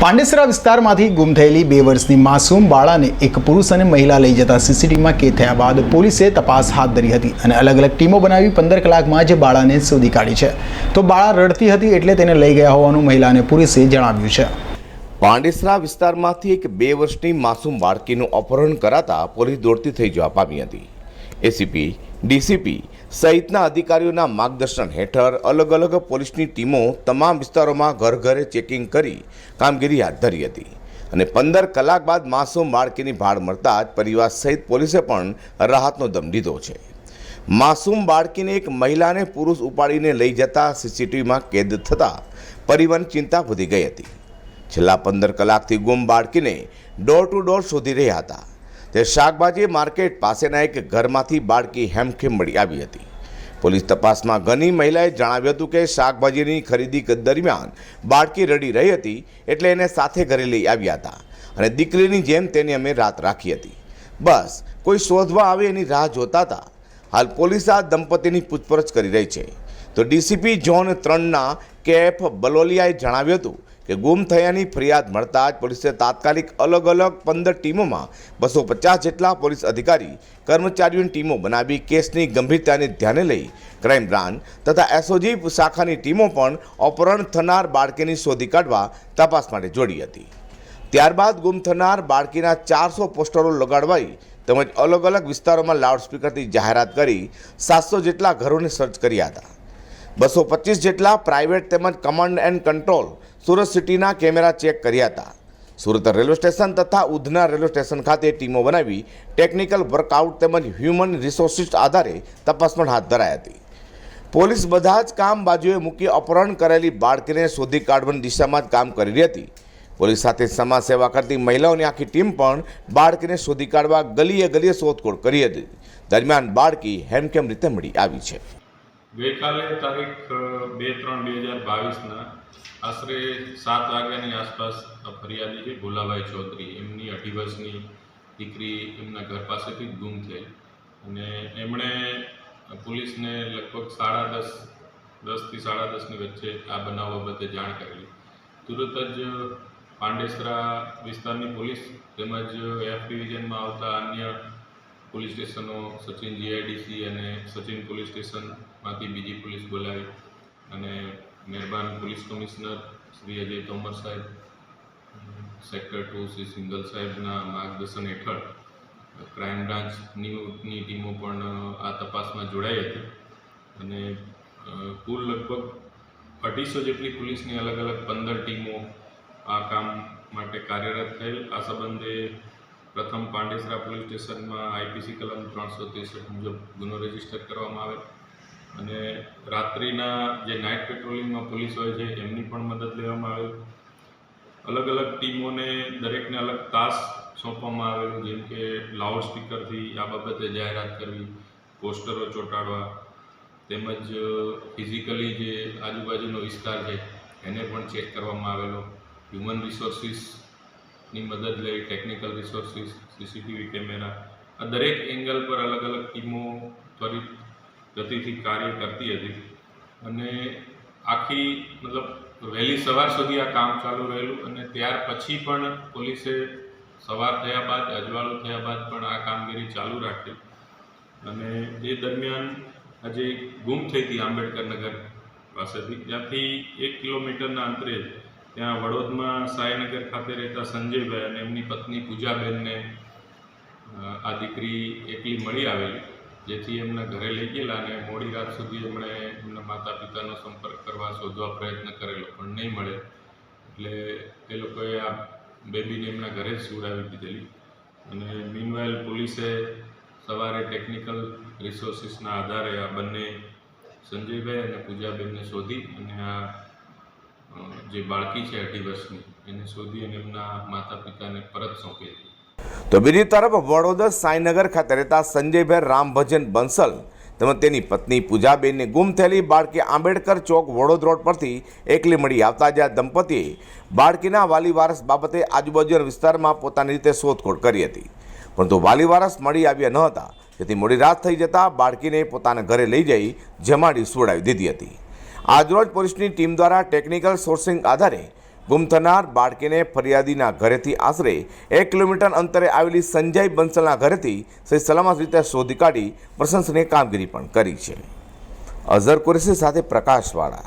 પાંડેસરા વિસ્તારમાંથી ગુમ થયેલી બે વર્ષની માસૂમ બાળાને એક પુરુષ અને મહિલા લઈ જતા સીસીટીવીમાં કેદ થયા બાદ પોલીસે તપાસ હાથ ધરી હતી અને અલગ અલગ ટીમો બનાવી પંદર કલાકમાં જ બાળાને શોધી કાઢી છે. તો બાળા રડતી હતી એટલે તેને લઈ ગયા હોવાનું મહિલાને પોલીસે જણાવ્યું છે. પાંડેસરા વિસ્તારમાંથી એક બે વર્ષની માસૂમ બાળકીનું અપહરણ કરાતા પોલીસ દોડતી થઈ જવા પામી હતી. એસીપી, ડીસીપી સહિતના અધિકારીઓના માર્ગદર્શન હેઠળ અલગ અલગ પોલીસની ટીમો તમામ વિસ્તારોમાં ઘર ઘરે ચેકિંગ કરી કામગીરી હાથ ધરી હતી. અને પંદર કલાક બાદ માસૂમ બાળકીની ભાળ મળતા જ પરિવાર સહિત પોલીસે પણ રાહતનો દમ લીધો છે. માસૂમ બાળકીને એક મહિલાને પુરુષ ઉપાડીને લઈ જતા સીસીટીવીમાં કેદ થતાં પરિવહન ચિંતા વધી ગઈ હતી. છેલ્લા પંદર કલાકથી ગુમ બાળકીને ડોર ટુ ડોર શોધી રહ્યા હતા. તે શાકભાજી માર્કેટ પાસેના એક ઘરમાંથી બાળકી હેમખેમ મળી આવી હતી. પોલીસ તપાસમાં ઘણી મહિલાએ જણાવ્યું હતું કે શાકભાજીની ખરીદી દરમિયાન બાળકી રડી રહી હતી એટલે એને સાથે ઘરે લઈ આવ્યા હતા અને દીકરીની જેમ તેની અમે રાત રાખી હતી. બસ, કોઈ શોધવા આવે એની રાહ જોતા હતા. હાલ પોલીસ આ દંપતીની પૂછપરછ કરી રહી છે. તો ડીસીપી ઝોન ત્રણના કેએફ બલોલિયાએ જણાવ્યું હતું કે ગુમ થયાની ફરિયાદ મળતા જ પોલીસે તાત્કાલિક અલગ અલગ પંદર ટીમોમાં બસો પચાસ જેટલા પોલીસ અધિકારી, કર્મચારીઓની ટીમો બનાવી કેસની ગંભીરતાને ધ્યાને લઈ ક્રાઇમ બ્રાન્ચ તથા એસઓજી શાખાની ટીમો પણ અપહરણ થનાર બાળકીની શોધી કાઢવા તપાસ માટે જોડી હતી. ત્યારબાદ ગુમ થનાર બાળકીના ચારસો પોસ્ટરો લગાડવાઈ તેમજ અલગ અલગ વિસ્તારોમાં લાઉડસ્પીકરથી જાહેરાત કરી સાતસો જેટલા ઘરોને સર્ચ કર્યા હતા. બસો પચીસ જેટલા પ્રાઇવેટ તેમજ કમાન્ડ એન્ડ કંટ્રોલ સુરત સિટીના કેમેરા ચેક કર્યા હતા. સુરત રેલવે સ્ટેશન તથા ઉધના રેલવે સ્ટેશન ખાતે ટીમો બનાવી ટેકનિકલ વર્કઆઉટ તેમજ હ્યુમન રિસોર્સિસ આધારે તપાસ પણ હાથ ધરાઈ હતી. પોલીસ બધા જ કામ બાજુએ મૂકી અપહરણ કરેલી બાળકીને શોધી કાઢવાની દિશામાં જ કામ કરી રહી હતી. પોલીસ સાથે સમાજ સેવા કરતી મહિલાઓની આખી ટીમ પણ બાળકીને શોધી કાઢવા ગલીએ ગલીએ શોધખોળ કરી હતી. દરમિયાન બાળકી હેમખેમ રીતે મળી આવી છે. ગઈકાલે તારીખ બે ત્રણ બે હજાર બાવીસના આશરે સાત વાગ્યાની આસપાસ ફરિયાદી છે, ભોલાભાઈ ચૌધરી. એમની અઢી વર્ષની દીકરી એમના ઘર પાસેથી જ ગુમ થઈ અને એમણે પોલીસને લગભગ સાડા દસ, દસથી સાડા દસની વચ્ચે આ બનાવ બાબતે જાણ કરેલી. તુરત જ પાંડેસરા વિસ્તારની પોલીસ તેમજ એફ ડિવિઝનમાં આવતા અન્ય પોલીસ સ્ટેશનો, સચિન જીઆઈડીસી અને સચિન પોલીસ સ્ટેશનમાંથી બીજી પોલીસ બોલાવી અને મહેરબાન પોલીસ કમિશનર શ્રી અજય તોમર સાહેબ, સેક્ટર ટુ શ્રી સિંગલ સાહેબના માર્ગદર્શન હેઠળ ક્રાઇમ બ્રાન્ચની ટીમો પણ આ તપાસમાં જોડાઈ હતી. અને કુલ લગભગ અઢીસો જેટલી પોલીસની અલગ અલગ પંદર ટીમો આ કામ માટે કાર્યરત થયેલ. આ સંબંધે પ્રથમ પાંડેસરા પોલીસ સ્ટેશનમાં આઈપીસી કલમ ત્રણસો ત્રેસઠ મુજબ ગુનો રજિસ્ટર કરવામાં આવે અને રાત્રિના જે નાઇટ પેટ્રોલિંગમાં પોલીસ હોય છે, એમની પણ મદદ લેવામાં આવે અલગ અલગ ટીમોને દરેકને અલગ ટાસ્ક સોંપવામાં આવેલું, જેમ કે લાઉડ સ્પીકરથી આ બાબતે જાહેરાત કરવી, પોસ્ટરો ચોંટાડવા, તેમજ ફિઝિકલી જે આજુબાજુનો વિસ્તાર છે, એને પણ ચેક કરવામાં આવેલો. હ્યુમન રિસોર્સિસની મદદ લઈ ટેકનિકલ રિસોર્સિસ સીસીટીવી કેમેરા આ દરેક એંગલ પર અલગ અલગ ટીમો ત્વરિત ગતિથી કાર્ય કરતી હતી. અને આખી, મતલબ, વહેલી સવાર સુધી આ કામ ચાલુ રહેલું અને ત્યાર પછી પણ પોલીસે સવાર થયા બાદ, અજવાળું થયા બાદ પણ આ કામગીરી ચાલુ રાખી. અને એ દરમિયાન આજે ગુમ થઈ હતી આંબેડકર નગર પાસેથી. ત્યાંથી એક કિલોમીટરના અંતરે ત્યાં વડોદમાં સાંઈનગર ખાતે રહેતા સંજયભાઈ અને એમની પત્ની પૂજાબેનને આ દીકરી એકલી મળી આવેલી, જેથી એમના ઘરે લઈ ગયેલા અને મોડી રાત સુધી એમણે એમના માતા પિતાનો સંપર્ક કરવા, શોધવા પ્રયત્ન કરેલો, પણ નહીં મળે. એટલે એ લોકોએ આ બેબીને એમના ઘરે જ સુવડાવી દીધેલી. અને મીનવાઇલ પોલીસે સવારે ટેકનિકલ રિસોર્સિસના આધારે આ બંને સંજયભાઈ અને પૂજાબેનને શોધી અને આ જે બાળકી છે અઢી વર્ષની, એને શોધી અને એમના માતા પિતાને પરત સોંપી તો બીજી તરફ વડોદરા સાંઈનગર ખાતે રહેતા સંજયભાઈ રામભજન બંસલ તેમજ તેની પત્ની પૂજાબેનને ગુમ થયેલી બાળકી આંબેડકર ચોક વડોદ રોડ પરથી એકલી મળી આવતા જ આ દંપતીએ બાળકીના વાલી વારસ બાબતે આજુબાજુના વિસ્તારમાં પોતાની રીતે શોધખોળ કરી હતી. પરંતુ વાલી વારસ મળી આવ્યા ન હતા, જેથી મોડી રાત થઈ જતાં બાળકીને પોતાના ઘરે લઈ જઈ જમાડી સુવડાવી દીધી હતી. આજરોજ પોલીસની ટીમ દ્વારા ટેકનિકલ સોર્સિંગ આધારે ગુમ થનાર બાળકીને ફરિયાદીના ઘરેથી આશરે એક કિલોમીટર અંતરે આવેલી સંજય બંસલના ઘરેથી સહી સલામત રીતે શોધી કાઢી પ્રશંસનીય કામગીરી પણ કરી છે. અઝર કુરેશી સાથે પ્રકાશવાળા